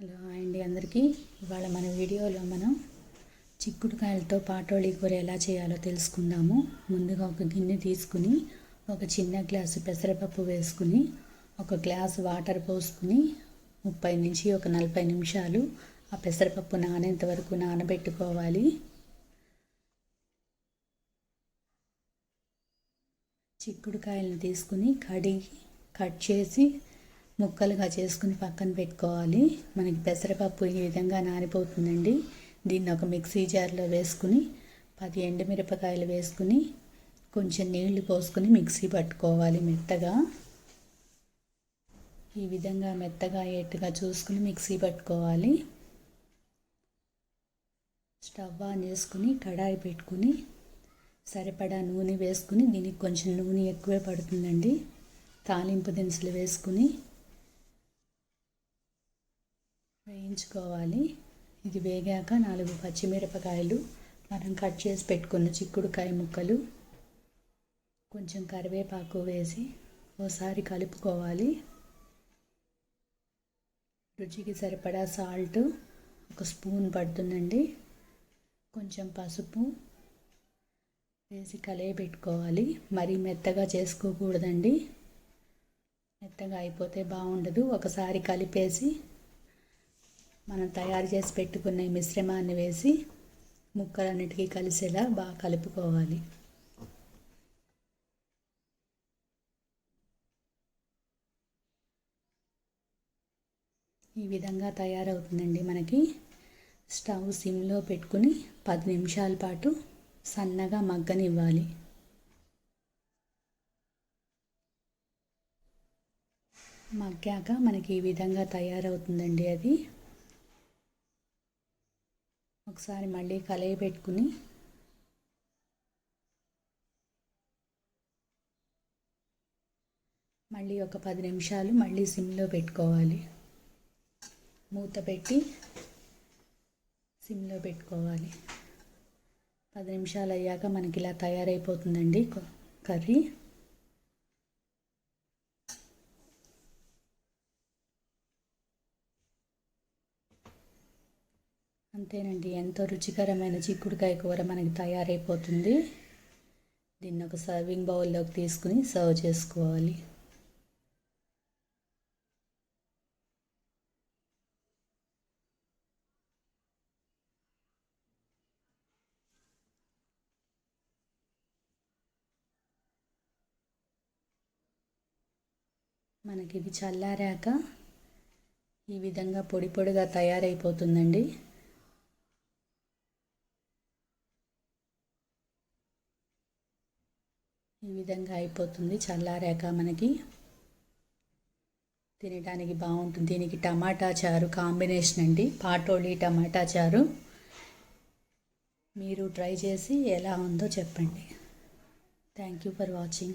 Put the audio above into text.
Hello అండి అందరికీ. ఇవాళ మన వీడియోలో మనం చిక్కుడుకాయలతో పాటోళీ కూర ఎలా చేయాలో తెలుసుకుందాము. ముందుగా ఒక గిన్నె తీసుకుని ఒక చిన్న గ్లాసు పెసరపప్పు వేసుకుని ఒక గ్లాస్ వాటర్ పోసుకుని ముప్పై నుంచి ఒక నలభై నిమిషాలు ఆ పెసరపప్పు నానేంత వరకు నానబెట్టుకోవాలి. చిక్కుడుకాయలను తీసుకుని కడిగి కట్ చేసి ముక్కలుగా చేసుకుని పక్కన పెట్టుకోవాలి. మనకి పెసరపప్పు ఈ విధంగా నానిపోతుందండి. దీన్ని ఒక మిక్సీ జార్లో వేసుకుని పది ఎండుమిరపకాయలు వేసుకుని కొంచెం నీళ్ళు పోసుకుని మిక్సీ పట్టుకోవాలి మెత్తగా. ఈ విధంగా మెత్తగా అయ్యేట్టుగా చూసుకుని మిక్సీ పట్టుకోవాలి. స్టవ్ ఆన్ చేసుకుని కడాయి పెట్టుకుని సరిపడా నూనె వేసుకుని దీనికి కొంచెం నూనె ఎక్కువే పడుతుందండి. తాలింపు దినుసులు వేసుకుని వేయించుకోవాలి. ఇది వేగాక నాలుగు పచ్చిమిరపకాయలు మనం కట్ చేసి పెట్టుకున్న చిక్కుడుకాయ ముక్కలు కొంచెం కరివేపాకు వేసి ఓసారి కలుపుకోవాలి. రుచికి సరిపడా సాల్ట్ ఒక స్పూన్ పడుతుందండి. కొంచెం పసుపు వేసి పెట్టుకోవాలి మరీ మెత్తగా చేసుకోకూడదండి. మెత్తగా అయిపోతే బాగుండదు. ఒకసారి కలిపేసి మనం తయారు చేసి పెట్టుకున్న ఈ మిశ్రమాన్ని వేసి ముక్కలన్నిటికీ కలిసేలా బాగా కలుపుకోవాలి. ఈ విధంగా తయారవుతుందండి మనకి. స్టవ్ సిమ్లో పెట్టుకుని పది నిమిషాల పాటు సన్నగా మగ్గనివ్వాలి. మగ్గాక మనకి ఈ విధంగా తయారవుతుందండి అది. ఒకసారి మళ్ళీ కలయి పెట్టుకుని మళ్ళీ ఒక పది నిమిషాలు మళ్ళీ సిమ్లో పెట్టుకోవాలి. మూత పెట్టి సిమ్లో పెట్టుకోవాలి. పది నిమిషాలు అయ్యాక మనకి ఇలా తయారైపోతుందండి కర్రీ. అంతేనండి. ఎంతో రుచికరమైన చిక్కుడుకాయ కూర మనకి తయారైపోతుంది. దీన్ని ఒక సర్వింగ్ బౌల్లోకి తీసుకుని సర్వ్ చేసుకోవాలి. మనకి ఇది చల్లారాక ఈ విధంగా పొడి పొడిగా తయారైపోతుందండి. ఈ విధంగా అయిపోతుంది చల్లారాక మనకి. తినడానికి బాగుంటుంది. దీనికి టమాటా చారు కాంబినేషన్ అండి. పాటోళి టమాటా చారు. మీరు ట్రై చేసి ఎలా ఉందో చెప్పండి. Thank you for watching.